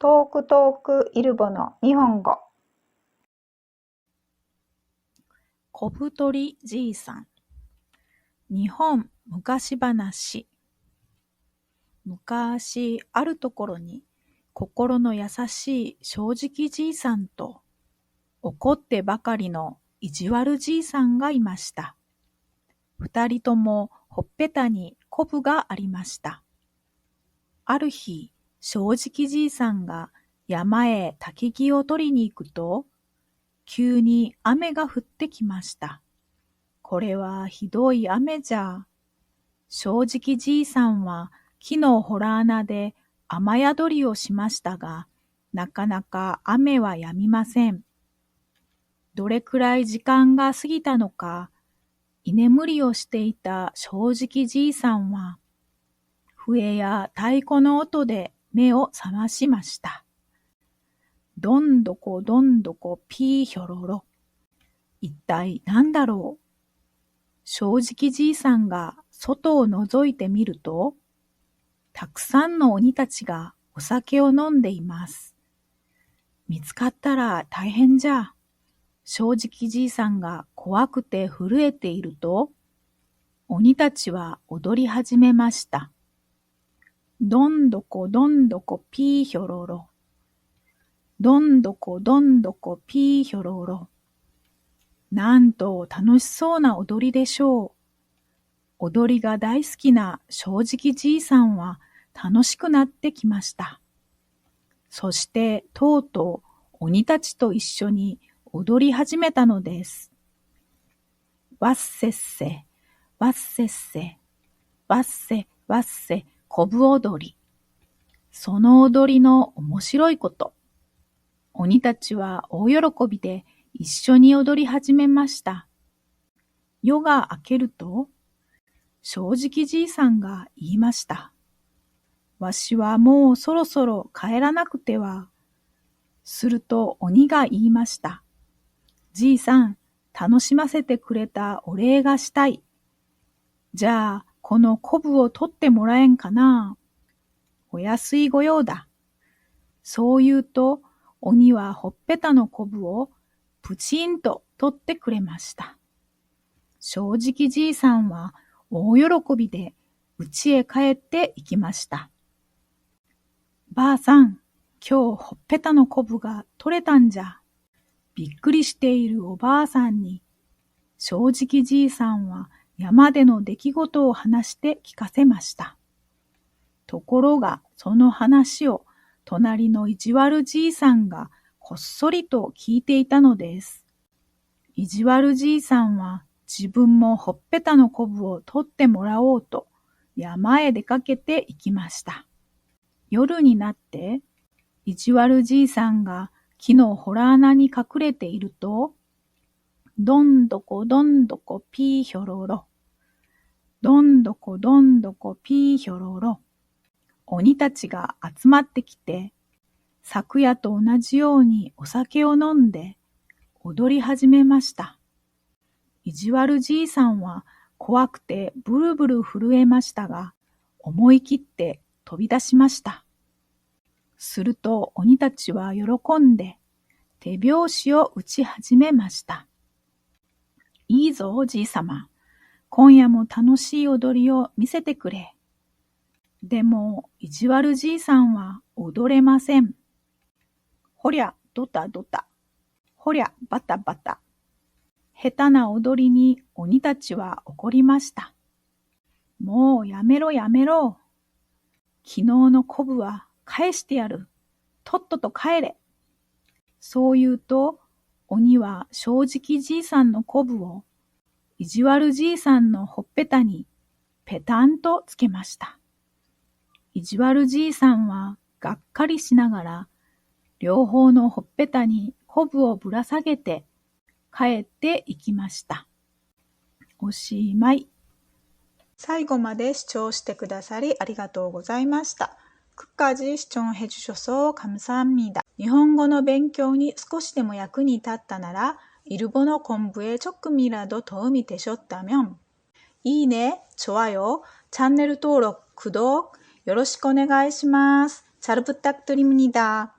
トークトークイルボの日本語小太りじいさん日本昔話昔あるところに心の優しい正直じいさんと怒ってばかりの意地悪じいさんがいました。二人ともほっぺたにコブがありました。ある日、正直じいさんが山へ焚き木を取りに行くと、急に雨が降ってきました。これはひどい雨じゃ。正直じいさんは木のほら穴で雨宿りをしましたが、なかなか雨は止みません。どれくらい時間が過ぎたのか、居眠りをしていた正直じいさんは、笛や太鼓の音で目を覚ましました。どんどこどんどこピーヒョロロ。一体何だろう？正直じいさんが外を覗いてみると、たくさんの鬼たちがお酒を飲んでいます。見つかったら大変じゃ。正直じいさんが怖くて震えていると、鬼たちは踊り始めました。どんどこどんどこピーヒョロロ。どんどこどんどこピーヒョロロ。なんと楽しそうな踊りでしょう。踊りが大好きな正直じいさんは楽しくなってきました。そしてとうとう鬼たちと一緒に踊り始めたのです。わっせっせ、わっせっせ、わっせ、わっせ、こぶ踊り。その踊りの面白いこと。鬼たちは大喜びで一緒に踊り始めました。夜が明けると、正直じいさんが言いました。わしはもうそろそろ帰らなくては。すると鬼が言いました。じいさん、楽しませてくれたお礼がしたい。じゃあ、このコブを取ってもらえんかな？お安い御用だ。そう言うと、鬼はほっぺたのコブをプチンと取ってくれました。正直じいさんは大喜びで家へ帰って行きました。ばあさん、今日ほっぺたのコブが取れたんじゃ。びっくりしているおばあさんに、正直じいさんは山での出来事を話して聞かせました。ところが、その話を隣の意地悪じいさんがこっそりと聞いていたのです。意地悪じいさんは自分もほっぺたのこぶを取ってもらおうと山へ出かけて行きました。夜になって意地悪じいさんが木のほら穴に隠れていると、どんどこどんどこピーヒョロロ。どんどこどんどこピーヒョロロ。鬼たちが集まってきて、昨夜と同じようにお酒を飲んで踊り始めました。意地悪じいさんは怖くてブルブル震えましたが、思い切って飛び出しました。すると鬼たちは喜んで手拍子を打ち始めました。いいぞ、おじいさま。今夜も楽しい踊りを見せてくれ。でも、意地悪じいさんは踊れません。ほりゃ、ドタドタ。ほりゃ、バタバタ。下手な踊りに鬼たちは怒りました。もうやめろやめろ。昨日のコブは返してやる。とっとと帰れ。そう言うと、鬼は正直じいさんのコブを意地悪じいさんのほっぺたにペタンとつけました。意地悪じいさんはがっかりしながら、両方のほっぺたにコブをぶら下げて帰っていきました。おしまい。最後まで視聴してくださりありがとうございました。끝까지시청해주셔서감사합니다日本語の勉強に少しでも役に立ったなら、 일본어공부에조금이라도도움이되셨다면いいね、좋아요、チャンネル登録、구독よろしくお願いします。 잘 부탁드립니다.